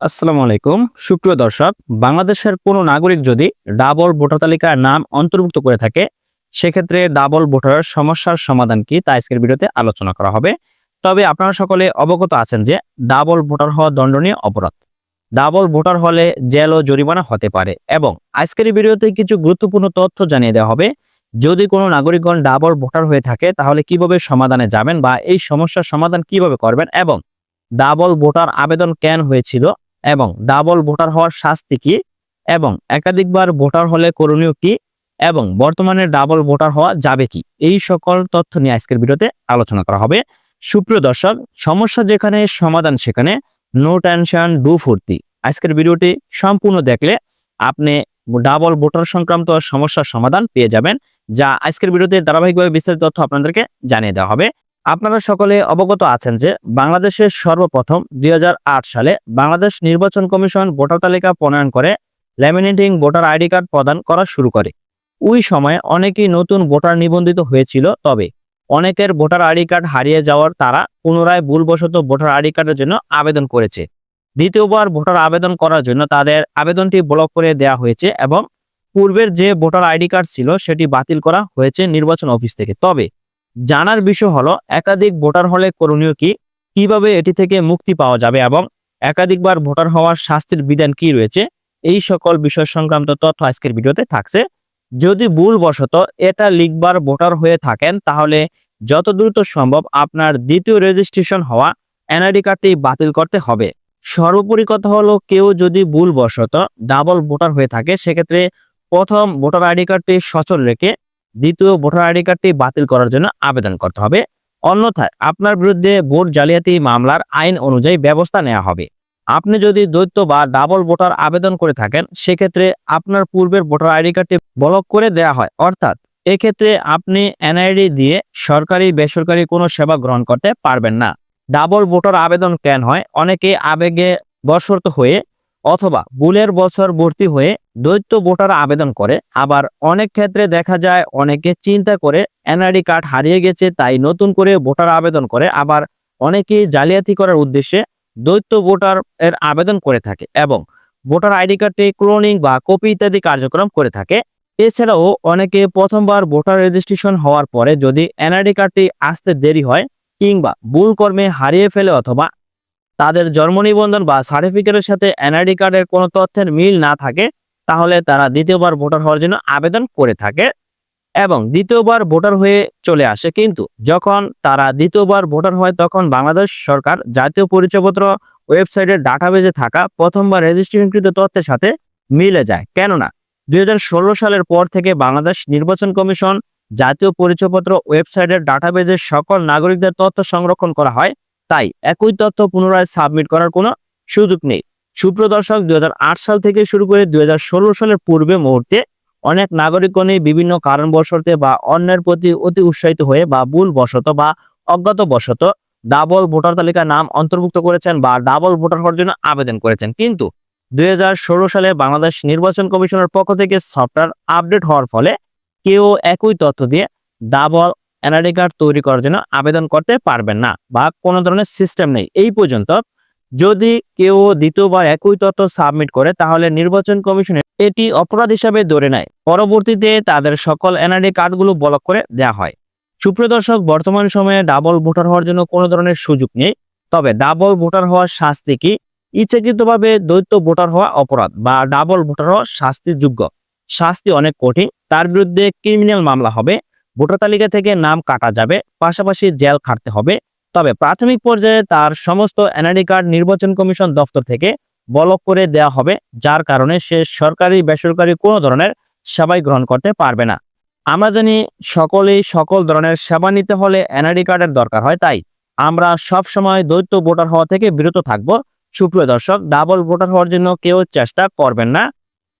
আসসালামু আলাইকুম। সুপ্রিয় দর্শক, বাংলাদেশের কোনো নাগরিক যদি ডাবল ভোটার তালিকার নাম অন্তর্ভুক্ত করে থাকে, সেক্ষেত্রে ডাবল ভোটারের সমস্যার সমাধান কি তা আজকের ভিডিওতে আলোচনা করা হবে। তবে আপনারা সকলে অবগত আছেন যে ডাবল ভোটার হওয়া দণ্ডনীয় অপরাধ। ডাবল ভোটার হলে জেল ও জরিমানা হতে পারে এবং আজকের ভিডিওতে কিছু গুরুত্বপূর্ণ তথ্য জানিয়ে দেওয়া হবে। যদি কোনো নাগরিকগণ ডাবল ভোটার হয়ে থাকে, তাহলে কীভাবে সমাধানে যাবেন বা এই সমস্যার সমাধান কীভাবে করবেন এবং ডাবল ভোটার আবেদন কেন হয়েছিল এবং ডাবল ভোটার হওয়ার শাস্তি কি? এবং একাধিকবার ভোটার হলে করণীয় কি? এবং বর্তমানে ডাবল ভোটার হওয়া যাবে কি? এই সকল তথ্য নিয়ে আজকের ভিডিওতে আলোচনা করা হবে। সুপ্রিয় দর্শক, সমস্যা যেখানে, সমাধান সেখানে। নো টেনশন ডু ফুর্তি। আজকের ভিডিওটি সম্পূর্ণ দেখলে আপনি ডাবল ভোটার সংক্রান্ত সমস্যার সমাধান পেয়ে যাবেন, যা আজকের ভিডিওতে ধারাবাহিকভাবে বিস্তারিত তথ্য আপনাদেরকে জানিয়ে দেওয়া হবে। আপনারা সকলে অবগত আছেন যে বাংলাদেশের সর্বপ্রথম দুই হাজার আট সালে বাংলাদেশ নির্বাচন কমিশন ভোটার তালিকা প্রণয়ন করে ল্যামিনেটিং ভোটার আইডি কার্ড প্রদান করা শুরু করে। ওই সময়ে অনেকেই নতুন ভোটার নিবন্ধিত হয়েছিল, তবে অনেকের ভোটার আইডি কার্ড হারিয়ে যাওয়ার তারা পুনরায় ভুলবশত ভোটার আইডি কার্ডের জন্য আবেদন করেছে। দ্বিতীয়বার ভোটার আবেদন করার জন্য তাদের আবেদনটি ব্লক করে দেওয়া হয়েছে এবং পূর্বের যে ভোটার আইডি কার্ড ছিল সেটি বাতিল করা হয়েছে নির্বাচন অফিস থেকে। তবে জানার বিষয় হলো, একাধিক ভোটার হলে করণীয় কি? কীভাবে এটি থেকে মুক্তি পাওয়া যাবে এবং একাধিকবার ভোটার হওয়ার শাস্তির বিধান কি রয়েছে? এই সকল বিষয় সংক্রান্ত তথ্য আজকের ভিডিওতে থাকছে। যদি ভুলবশত এটা লিখবার ভোটার হয়ে থাকেন, তাহলে যত দ্রুত সম্ভব আপনার দ্বিতীয় রেজিস্ট্রেশন হওয়া এনআইডি কার্ডটি বাতিল করতে হবে। সর্বোপরি কথা হলো, কেউ যদি ভুলবশত ডাবল ভোটার হয়ে থাকে, সেক্ষেত্রে প্রথম ভোটার আইডি কার্ডটি সচল রেখে দ্বিতীয় ভোটার আইডি কার্ডটি বাতিল করার জন্য আবেদন করতে হবে। অন্যথায় আপনার বিরুদ্ধে ভোট জালিয়াতি মামলার আইন অনুযায়ী ব্যবস্থা নেওয়া হবে। আপনি যদি দ্বৈত বা ডাবল ভোটার আবেদন করে থাকেন, সেক্ষেত্রে আপনার পূর্বের ভোটার আইডি কার্ডটি ব্লক করে দেওয়া হয়। অর্থাৎ এক্ষেত্রে আপনি এনআইডি দিয়ে সরকারি, বেসরকারি কোনো সেবা গ্রহণ করতে পারবেন না। ডাবল ভোটার আবেদন কেন হয়? অনেকে আবেগে বশর্ত হয়ে অথবা বুলের বছর ভর্তি হয়ে দ্বৈত ভোটার আবেদন করে। আবার অনেক ক্ষেত্রে দেখা যায় অনেকে চিন্তা করে এনআইডি কার্ড হারিয়ে গেছে, তাই নতুন করে ভোটার আবেদন করে। আবার অনেকেই জালিয়াতি করার উদ্দেশ্যে দৈত্য ভোটার এর আবেদন করে থাকে এবং ভোটার আইডি কার্ডটি ক্লোনিং বা কপি ইত্যাদি কার্যক্রম করে থাকে। এছাড়াও অনেকে প্রথমবার ভোটার রেজিস্ট্রেশন হওয়ার পরে যদি এনআইডি কার্ডটি আসতে দেরি হয় কিংবা ভুল কর্মে হারিয়ে ফেলে অথবা তাদের জন্ম নিবন্ধন বা সার্টিফিকেটের সাথে এনআইডি কার্ডের কোনো তথ্যের মিল না থাকে, তাহলে তারা দ্বিতীয়বার ভোটার হওয়ার জন্য আবেদন করে থাকে এবং দ্বিতীয়বার ভোটার হয়ে চলে আসে। কিন্তু যখন তারা দ্বিতীয়বার ভোটার হয়, তখন বাংলাদেশ সরকার জাতীয় পরিচয়পত্র ওয়েবসাইটের ডাটাবেজে থাকা প্রথমবার রেজিস্ট্রেশনকৃত তথ্যের সাথে মিলে যায়। কেননা দুই হাজার ষোলো সালের পর থেকে বাংলাদেশ নির্বাচন কমিশন জাতীয় পরিচয়পত্র ওয়েবসাইটের ডাটাবেজে সকল নাগরিকদের তথ্য সংরক্ষণ করা হয়। তাই একই তথ্য পুনরায় সাবমিট করার কোনো সুযোগ নেই। সুপ্রদর্শক দুই হাজার আট সাল থেকে শুরু করে দুই হাজার ষোলো সালের পূর্বে মুহূর্তে অনেক নাগরিকগণই বিভিন্ন কারণবশতে বা অন্যের প্রতি অতি উৎসাহিত হয়ে বা ভুল বশত বা অজ্ঞাত বশত ডাবল ভোটার তালিকার নাম অন্তর্ভুক্ত করেছেন বা ডাবল ভোটার হওয়ার জন্য আবেদন করেছেন। কিন্তু দুই হাজার ষোলো সালে বাংলাদেশ নির্বাচন কমিশনের পক্ষ থেকে সফটওয়্যার আপডেট হওয়ার ফলে কেউ একই তথ্য দিয়ে ডাবল এনআইডি কার্ড তৈরি করার জন্য আবেদন করতে পারবেন না বা কোনো ধরনের সিস্টেম নেই। এই পর্যন্ত যদি কেউ দ্বিতীয়বার একই তথ্য সাবমিট করে, তাহলে নির্বাচন কমিশনের এটি অপরাধ হিসাবে ধরে নেয়। পরবর্তীতে তাদের সকল এনআইডি কার্ডগুলো ব্লক করে দেওয়া হয়। সুপ্রিয় দর্শক, বর্তমান সময়ে ডাবল ভোটার হওয়ার জন্য কোনো ধরনের সুযোগ নেই। তবে ডাবল ভোটার হওয়ার শাস্তি কি? ইচ্ছাকৃতভাবে দ্বৈত ভোটার হওয়া অপরাধ বা ডাবল ভোটার হওয়া শাস্তিযোগ্য শাস্তি অনেক কঠিন। তার বিরুদ্ধে ক্রিমিনাল মামলা হবে। ভোটার তালিকা থেকে নাম কাটা যাবে, পাশাপাশি জেল খাটতে হবে। তবে প্রাথমিক পর্যায়ে তার সমস্ত এনআইডি কার্ড নির্বাচন কমিশন দপ্তর থেকে বলক করে দেওয়া হবে, যার কারণে সে সরকারি, বেসরকারি কোনো ধরনের সেবাই গ্রহণ করতে পারবে না। আমরা জানি সকলেই সকল ধরনের সেবা নিতে হলে এনআইডি কার্ডের দরকার হয়, তাই আমরা সব সময় দ্বৈত ভোটার হওয়া থেকে বিরত থাকব। সুপ্রিয় দর্শক, ডাবল ভোটার হওয়ার জন্য কেউ চেষ্টা করবেন না।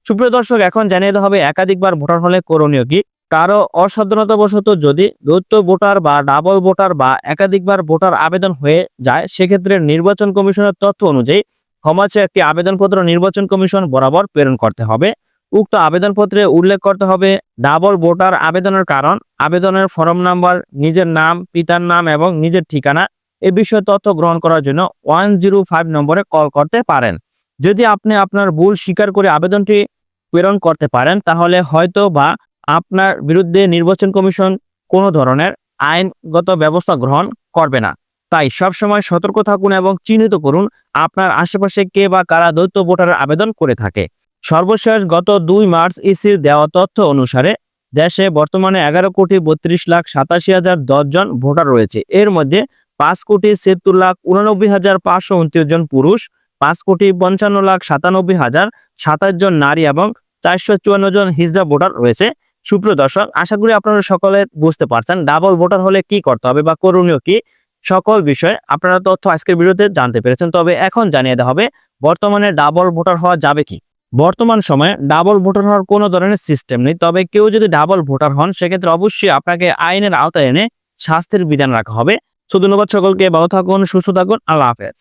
সুপ্রিয় দর্শক, এখন জানিয়ে দেওয়া হবে একাধিকবার ভোটার হলে করণীয় কি? কারও অসাবধানতাবশত যদি দ্বৈত ভোটার বা ডাবল ভোটার বা একাধিকবার ভোটার আবেদন হয়ে যায়, সেক্ষেত্রে নির্বাচন কমিশনের তথ্য অনুযায়ী ক্ষমাচে একটি আবেদনপত্র নির্বাচন কমিশন বরাবর প্রেরণ করতে হবে। উক্ত আবেদনপত্রে উল্লেখ করতে হবে, ডাবল ভোটার আবেদনের কারণ, আবেদনের ফর্ম নাম্বার, নিজের নাম, পিতার নাম এবং নিজের ঠিকানা এ বিষয়ে তথ্য গ্রহণ করার জন্য ওয়ান জিরো ফাইভ নম্বরে কল করতে পারেন। যদি আপনি আপনার ভুল স্বীকার করে আবেদনটি প্রেরণ করতে পারেন, তাহলে হয়তো বা আপনার বিরুদ্ধে নির্বাচন কমিশন কোনো ধরনের আইনগত ব্যবস্থা গ্রহণ করবে না। তাই সবসময় সতর্ক থাকুন এবং চিহ্নিত করুন আপনার আশেপাশে কে বা কারা দ্বৈত ভোটারের আবেদন করে থাকে। সর্বশেষ গত দুই মার্চ ইসির দেওয়া তথ্য অনুসারে দেশে বর্তমানে এগারো কোটি বত্রিশ লাখ সাতাশি হাজার দশ জন ভোটার রয়েছে। এর মধ্যে পাঁচ কোটি ছিয়াত্তর লাখ উনানব্বই হাজার পাঁচশো উনত্রিশ জন পুরুষ, পাঁচ কোটি পঞ্চান্ন লাখ সাতানব্বই হাজার সাতাশ জন নারী এবং চারশো চুয়ান্ন জন হিজড়া ভোটার রয়েছে। সুপ্রিয় দর্শক, আশা করি আপনারা সকলে বুঝতে পারছেন ডাবল ভোটার হলে কি করতে হবে বা করণীয় কি, সকল বিষয়ে আপনারা তথ্য আজকের ভিডিওতে জানতে পেরেছেন। তবে এখন জানিয়ে দেওয়া হবে, বর্তমানে ডাবল ভোটার হওয়া যাবে কি? বর্তমান সময়ে ডাবল ভোটার হওয়ার কোনো ধরনের সিস্টেম নেই, তবে কেউ যদি ডাবল ভোটার হন, সেক্ষেত্রে অবশ্যই আপনাকে আইনের আওতায় এনে শাস্তির বিধান রাখা হবে। সো ধন্যবাদ সকলকে, ভালো থাকুন, সুস্থ থাকুন, আল্লাহ হাফেজ।